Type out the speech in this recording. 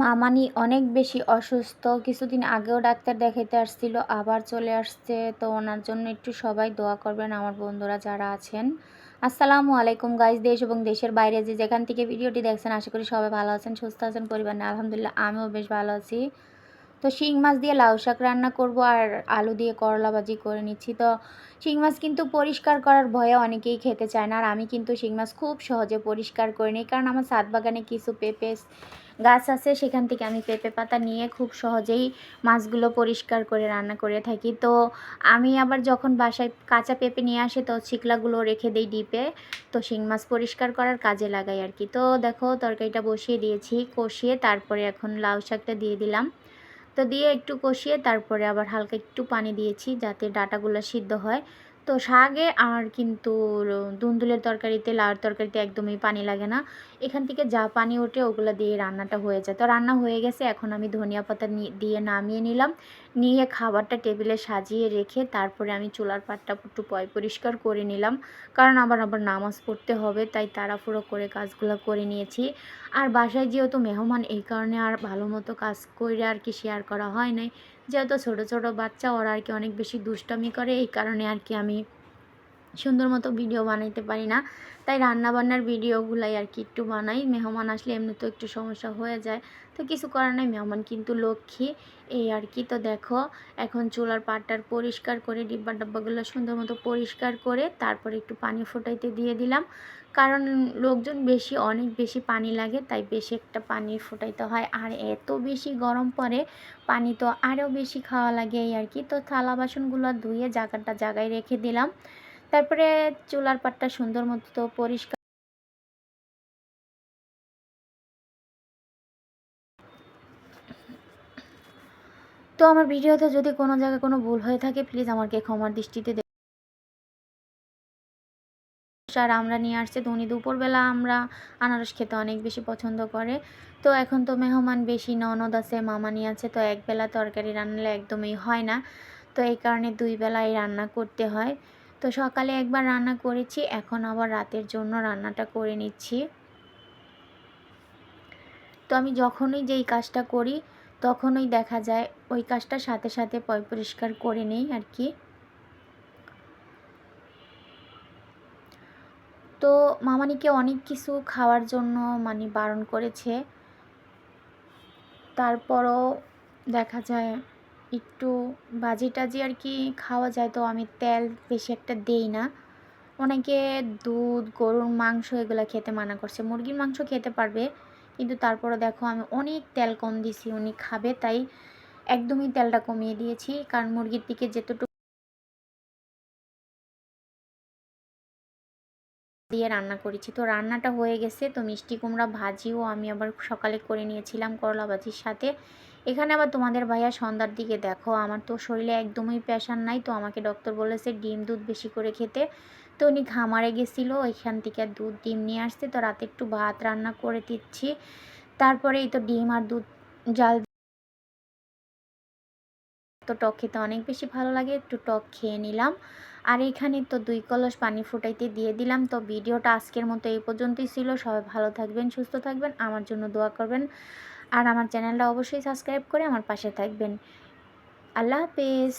মামানি অনেক বেশি অসুস্থ। কিছুদিন আগেও ডাক্তার দেখাইতে আসছিল, আবার চলে আসছে। তো ওনার জন্য একটু সবাই দোয়া করবেন, আমার বন্ধুরা যারা আছেন। আসসালামু আলাইকুম গাইজ দেশ এবং দেশের বাইরে যে যেখান থেকে ভিডিওটি দেখছেন, আশা করি সবাই ভালো আছেন, সুস্থ আছেন, পরিবার না আলহামদুলিল্লাহ, আমিও বেশ ভালো আছি। তো শিং মাছ দিয়ে লাউ শাক রান্না করব আর আলু দিয়ে করলা ভাজি করে নিচ্ছি। তো শিং মাছ কিন্তু পরিষ্কার করার ভয়ে অনেকেই খেতে চায় না আর আমি কিন্তু শিং মাছ খুব সহজে পরিষ্কার করে নিই। কারণ আমার সাত বাগানে কিছু পেঁপে গাছ আছে, সেখান থেকে আমি পেঁপে পাতা নিয়ে খুব সহজেই মাছগুলো পরিষ্কার করে রান্না করে থাকি। তো আমি আবার যখন বাসায় কাঁচা পেঁপে নিয়ে আসে, তো চিকলাগুলো রেখে দিই ডিপে। তো শিং মাছ পরিষ্কার করার কাজে লাগাই আর কি। তো দেখো, তরকারিটা বসিয়ে দিয়েছি, কষিয়ে তারপরে এখন লাউ শাকটা দিয়ে দিলাম। তো দিয়ে একটু কষিয়ে তারপরে আবার হালকা একটু পানি দিয়েছি যাতে ডাটাগুলো সিদ্ধ হয়। তো শাগে আর কিন্তু দুন্দুলের তরকারিতে লাউর তরকারিতে একদমই পানি লাগে না। এখান থেকে যা পানি ওঠে ওগুলো দিয়ে রান্নাটা হয়ে যায়। তো রান্না হয়ে গেছে, এখন আমি ধনিয়া পাতা দিয়ে নামিয়ে নিলাম। নিয়ে খাবারটা টেবিলে সাজিয়ে রেখে তারপরে আমি চুলার পাটটা একটু পয়, পরিষ্কার করে নিলাম। কারণ আবার আবার নামাজ পড়তে হবে, তাই তাড়াহুড়ো করে কাজগুলো করে নিয়েছি। আর বাসায় যেহেতু মেহমান, এই কারণে আর ভালো মতো কাজ করে আর কি শেয়ার করা হয় নাই। যেহেতু ছোটো ছোটো বাচ্চা, ওরা আর কি অনেক বেশি দুষ্টামি করে, এই কারণে আর কি আমি সুন্দর মতো ভিডিও বানাইতে পারি না। তাই রান্নাবান্নার ভিডিওগুলাই আর কি একটু বানাই। মেহমান আসলে এমনি তো একটু সমস্যা হয়ে যায়। তো কিছু করার নাই, মেহমান কিন্তু লক্ষ্মী। এই আর কি, তো দেখো, এখন চুলার পাটটার পরিষ্কার করে ডিব্বা ডাব্বাগুলো সুন্দর মতো পরিষ্কার করে, তারপরে একটু পানি ফোটাইতে দিয়ে দিলাম। কারণ লোকজন বেশি, অনেক বেশি পানি লাগে, তাই বেশি একটা পানি ফোটাইতে হয়। আর এত বেশি গরম পড়ে পানি তো আরও বেশি খাওয়া লাগে এই আর কি। তো থালা বাসনগুলো ধুয়ে জায়গাটা জায়গায় রেখে দিলাম। তারপরে চুলার পাটটা সুন্দর মতো পরিষ্কার তো আমার ভিডিওতে যদি কোনো জায়গায় কোনো ভুল হয়ে থাকে প্লিজ আমাকে ক্ষমার দৃষ্টিতে আর আমরা নিয়ে আসছে তো দুপুরবেলা আমরা আনারস খেতে অনেক বেশি পছন্দ করে। তো এখন তো মেহমান বেশি, ননদ আছে, মামানি আছে, তো একবেলা তরকারি রান্নালে একদমই হয় না। তো এই কারণে দুই বেলায় রান্না করতে হয়। তো সকালে একবার রান্না করেছি, এখন আবার রাতের জন্য রান্নাটা করে নিচ্ছি। তো আমি যখনই যেই কাজটা করি, তখনই দেখা যায় ওই কাজটা সাথে সাথে পয় পরিষ্কার করে নেই আর কি। তো মামানিকে অনেক কিছু খাওয়ার জন্য মানে বারণ করেছে। তারপরও দেখা যায় একটু বাজি টাজি আর কি খাওয়া যায়, তো আমি তেল বেশি একটা দেই না। অনেকে দুধ, গরুর মাংস এগুলো খেতে মানা করছে। মুরগির মাংস খেতে পারবে, কিন্তু তারপরে দেখো আমি অনেক তেল কম দিছি, উনি খাবে তাই একদমই তেলটা কমিয়ে দিয়েছি। কারণ মুরগির দিকে যেতটুকু দিয়ে রান্না করেছি। তো রান্নাটা হয়ে গেছে, তো মিষ্টি কুমড়া ভাজিও আমি আবার সকালে করে নিয়েছিলাম, করলা ভাজির সাথে। এখানে আবার তোমাদের ভাইয়া সন্ধ্যার দিকে দেখো, আমার তো শরীরে একদমই প্যাশান নাই, তো আমাকে ডক্টর বলেছে ডিম দুধ বেশি করে খেতে। তো উনি ঘামারে গেছিল ওইখান থেকে দুধ ডিম নিয়ে আসতে তো রাতে একটু ভাত রান্না করে দিচ্ছি। তারপরে এই তো ডিম আর দুধ জাল তো টক খেতে অনেক বেশি ভালো লাগে, একটু টক খেয়ে নিলাম। আর এখানে তো দুই কলস পানি ফুটাইতে দিয়ে দিলাম, তো ভিডিওটা আজকের মতো এই পর্যন্তই ছিল। সবাই ভালো থাকবেন, সুস্থ থাকবেন, আমার জন্য দোয়া করবেন। আর আমার চ্যানেলটা অবশ্যই সাবস্ক্রাইব করে আমার পাশে থাকবেন। আল্লাহ হাফেজ।